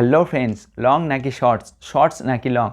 Hello friends long নাকি shorts shorts নাকি long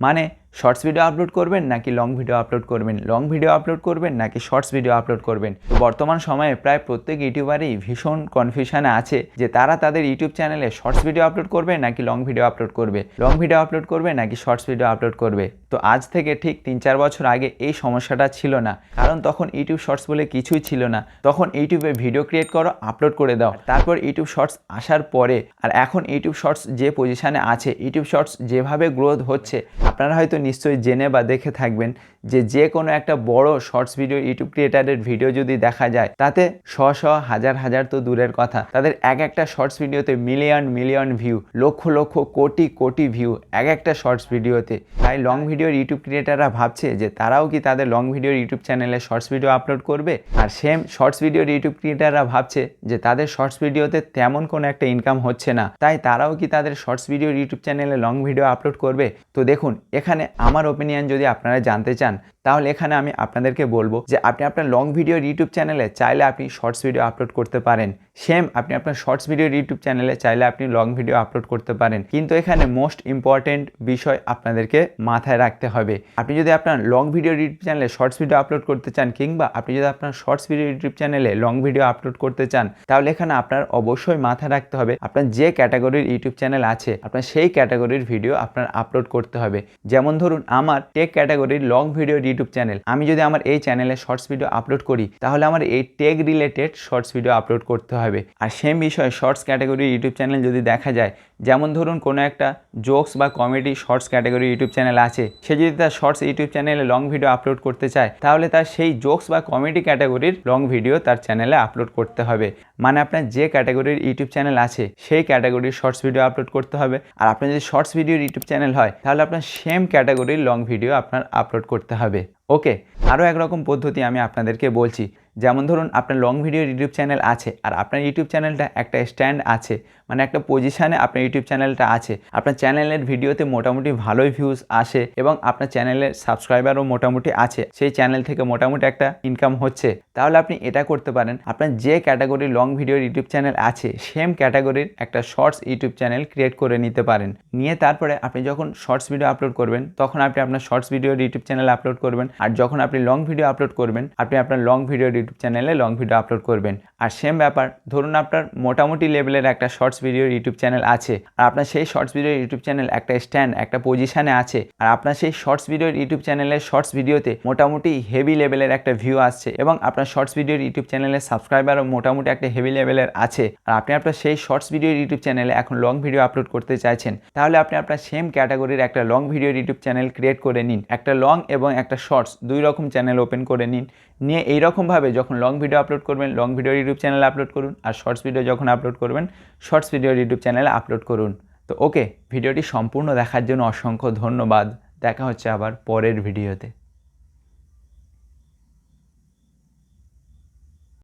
মানে শর্টস ভিডিও আপলোড করবেন নাকি লং ভিডিও আপলোড করবেন? লং ভিডিও আপলোড করবেন নাকি শর্টস ভিডিও আপলোড করবেন? বর্তমান সময়ে প্রায় প্রত্যেক ইউটিউবারই ভীষণ কনফিউশনে আছে যে তারা তাদের ইউটিউব চ্যানেলে শর্টস ভিডিও আপলোড করবে নাকি লং ভিডিও আপলোড করবে? লং ভিডিও আপলোড করবে নাকি শর্টস ভিডিও আপলোড করবে? তো আজ থেকে ঠিক তিন চার বছর আগে এই সমস্যাটা ছিল না। কারণ তখন ইউটিউব শর্টস বলে কিছুই ছিল না। তখন ইউটিউবে ভিডিও ক্রিয়েট করো আপলোড করে দাও। তারপর ইউটিউব শর্টস আসার পরে, আর এখন ইউটিউব শর্টস যে পজিশানে আছে, ইউটিউব শর্টস যেভাবে গ্রোথ হচ্ছে আপনারা হয়তো নিশ্চয়ই জেনে বা দেখে থাকবেন যে যে কোনো একটা বড় শর্টস ভিডিও ইউটিউব ক্রিয়েটারের ভিডিও যদি দেখা যায়, তাতে শ শ হাজার হাজার তো দূরের কথা। তাদের এক একটা শর্টস ভিডিওতে million million view lakh lakh, crore crore view এক একটা শর্টস ভিডিওতে। তাই লং ভিডিওর ইউটিউব ক্রিয়েটাররা ভাবছে যে তারাও কি তাদের লং ভিডিওর ইউটিউব চ্যানেলে শর্টস ভিডিও আপলোড করবে? আর সেম শর্টস ভিডিওর ইউটিউব ক্রিয়েটাররা ভাবছে যে তাদের শর্টস ভিডিওতে তেমন কোনো একটা ইনকাম হচ্ছে না। তাই তারাও কি তাদের শর্টস ভিডিওর ইউটিউব চ্যানেলে লং ভিডিও আপলোড করবে? তো দেখুন এখানে আমার ওপিনিয়ন যদি আপনারা জানতে চান তাহলে এখানে আমি আপনাদেরকে বলব যে আপনি আপনার লং ভিডিও ইউটিউব চ্যানেলে চাইলে আপনি শর্টস ভিডিও আপলোড করতে পারেন। সেম আপনি আপনার শর্টস ভিডিও ইউটিউব চ্যানেলে চাইলে আপনি লং ভিডিও আপলোড করতে পারেন। কিন্তু এখানে মোস্ট ইম্পর্টেন্ট বিষয় আপনাদেরকে মাথায় রাখতে হবে। আপনি যদি আপনার লং ভিডিও ইউটিউব চ্যানেলে শর্টস ভিডিও আপলোড করতে চান কিংবা আপনি যদি আপনার শর্টস ভিডিও ইউটিউব চ্যানেলে লং ভিডিও আপলোড করতে চান, তাহলে এখানে আপনার অবশ্যই মাথায় রাখতে হবে আপনার যে ক্যাটাগরির ইউটিউব চ্যানেল আছে, আপনার সেই ক্যাটাগরির ভিডিও আপনার আপলোড করতে হবে। যেমন ধরুন, আমার টেক ক্যাটাগরির লং ভিডিও ইউটিউব চ্যানেল আমি যদি আমার এই চ্যানেলে শর্টস ভিডিও আপলোড করি, তাহলে আমার এই tech related shorts video upload করতে হবে। আর সেম বিষয়ে শর্টস ক্যাটাগরি ইউটিউব চ্যানেল যদি দেখা যায় যেমন ধরুন কোনো একটা জোকস বা comedy shorts category YouTube channel আছে, সে যদি তার শর্টস ইউটিউব চ্যানেলে লং ভিডিও আপলোড করতে চায়, তাহলে তার সেই জোকস বা কমেডি ক্যাটাগরির লং ভিডিও তার চ্যানেলে আপলোড করতে হবে। মানে আপনার যে ক্যাটাগরির ইউটিউব চ্যানেল আছে, সেই ক্যাটাগরির শর্টস ভিডিও আপলোড করতে হবে। আর আপনার যদি শর্টস ভিডিওর ইউটিউব চ্যানেল হয়, তাহলে আপনার সেম ক্যাটাগরির লং ভিডিও আপনার আপলোড করতে হবে। ওকে আরও একরকম পদ্ধতি আমি আপনাদেরকে বলছি। যেমন ধরুন আপনার লং ভিডিও ইউটিউব চ্যানেল আছে আর আপনার ইউটিউব চ্যানেলটা একটা স্ট্যান্ড আছে মানে একটা পজিশানে আপনার ইউটিউব চ্যানেলটা আছে। আপনার চ্যানেলের ভিডিওতে মোটামুটি ভালোই ভিউজ আসে এবং আপনার চ্যানেলের সাবস্ক্রাইবারও মোটামুটি আছে। সেই চ্যানেল থেকে মোটামুটি একটা ইনকাম হচ্ছে। তাহলে আপনি এটা করতে পারেন। আপনার যে ক্যাটাগরির লং ভিডিওর ইউটিউব চ্যানেল আছে সেম ক্যাটাগরির একটা শর্টস ইউটিউব চ্যানেল ক্রিয়েট করে নিতে পারেন। নিয়ে তারপরে আপনি যখন শর্টস ভিডিও আপলোড করবেন, তখন আপনি আপনার শর্টস ভিডিওর ইউটিউব চ্যানেল আপলোড করবেন। আর যখন আপনি লং ভিডিও আপলোড করবেন, আপনি আপনার লং ভিডিওর ইউটিউব চ্যানেলে লং ভিডিও আপলোড করবেন। আর সেম ব্যাপার, ধরুন আপনার মোটামুটি লেভেলের একটা শর্টস ভিডিওর ইউটিউব চ্যানেল আছে, আর আপনার সেই শর্টস ভিডিওর ইউটিউব চ্যানেল একটা স্ট্যান্ড একটা পজিশানে আছে, আর আপনার সেই শর্টস ভিডিওর ইউটিউব চ্যানেলের শর্টস ভিডিওতে মোটামুটি হেভি লেভেলের একটা ভিউ আসছে, এবং আপনার শর্টস ভিডিওর ইউটিউব চ্যানেলের সাবস্ক্রাইবারও মোটামুটি একটা হেভি লেভেলের আছে। আর আপনি আপনার সেই শর্টস ভিডিওর ইউটিউব চ্যানেলে এখন লং ভিডিও আপলোড করতে চাইছেন, তাহলে আপনি আপনার সেম ক্যাটাগরির একটা লং ভিডিওর ইউটিউব চ্যানেল ক্রিয়েট করে নিন। একটা লং এবং একটা শর্টস দুই রকম চ্যানেল ওপেন করে নিন। নিয়ে এইরকমভাবে যখন লং ভিডিও আপলোড করবেন লং ভিডিও ইউটিউব চ্যানেলে আপলোড করুন আর শর্টস ভিডিও যখন আপলোড করবেন শর্টস ভিডিও ইউটিউব চ্যানেলে আপলোড করুন। তো ওকে ভিডিওটি সম্পূর্ণ দেখার জন্য অসংখ্য ধন্যবাদ। দেখা হচ্ছে আবার পরের ভিডিওতে